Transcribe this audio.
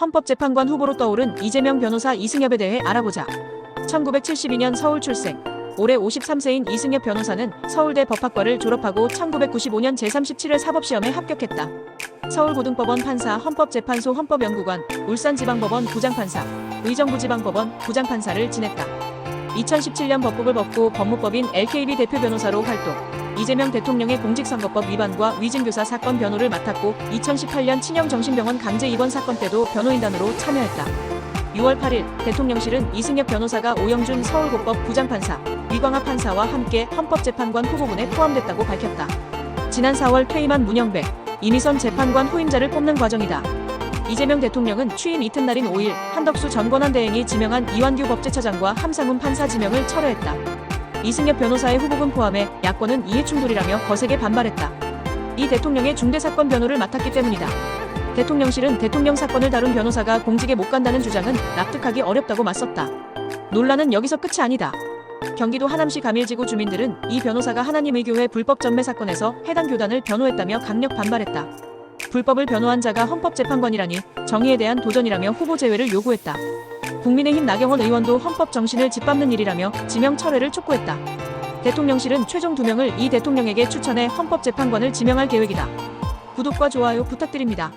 헌법재판관 후보로 떠오른 이재명 변호사 이승엽에 대해 알아보자. 1972년 서울 출생. 올해 53세인 이승엽 변호사는 서울대 법학과를 졸업하고 1995년 제37회 사법시험에 합격했다. 서울고등법원 판사 헌법재판소 헌법연구관, 울산지방법원 부장판사, 의정부지방법원 부장판사를 지냈다. 2017년 법복을 벗고 법무법인 LKB 대표 변호사로 활동. 이재명 대통령의 공직선거법 위반과 위증교사 사건 변호를 맡았고 2018년 친형 정신병원 강제 입원 사건 때도 변호인단으로 참여했다. 6월 8일 대통령실은 이승엽 변호사가 오영준 서울고법 부장판사, 위광하 판사와 함께 헌법재판관 후보군에 포함됐다고 밝혔다. 지난 4월 퇴임한 문영배, 이미선 재판관 후임자를 뽑는 과정이다. 이재명 대통령은 취임 이튿날인 5일 한덕수 전 권한대행이 지명한 이완규 법제처장과 함상훈 판사 지명을 철회했다. 이승엽 변호사의 후보군 포함해 야권은 이해충돌이라며 거세게 반발했다. 이 대통령의 중대사건 변호를 맡았기 때문이다. 대통령실은 대통령 사건을 다룬 변호사가 공직에 못 간다는 주장은 납득하기 어렵다고 맞섰다. 논란은 여기서 끝이 아니다. 경기도 하남시 가밀지구 주민들은 이 변호사가 하나님의 교회 불법 전매 사건에서 해당 교단을 변호했다며 강력 반발했다. 불법을 변호한 자가 헌법재판관이라니 정의에 대한 도전이라며 후보 제외를 요구했다. 국민의힘 나경원 의원도 헌법 정신을 짓밟는 일이라며 지명 철회를 촉구했다. 대통령실은 최종 두 명을 이 대통령에게 추천해 헌법재판관을 지명할 계획이다. 구독과 좋아요 부탁드립니다.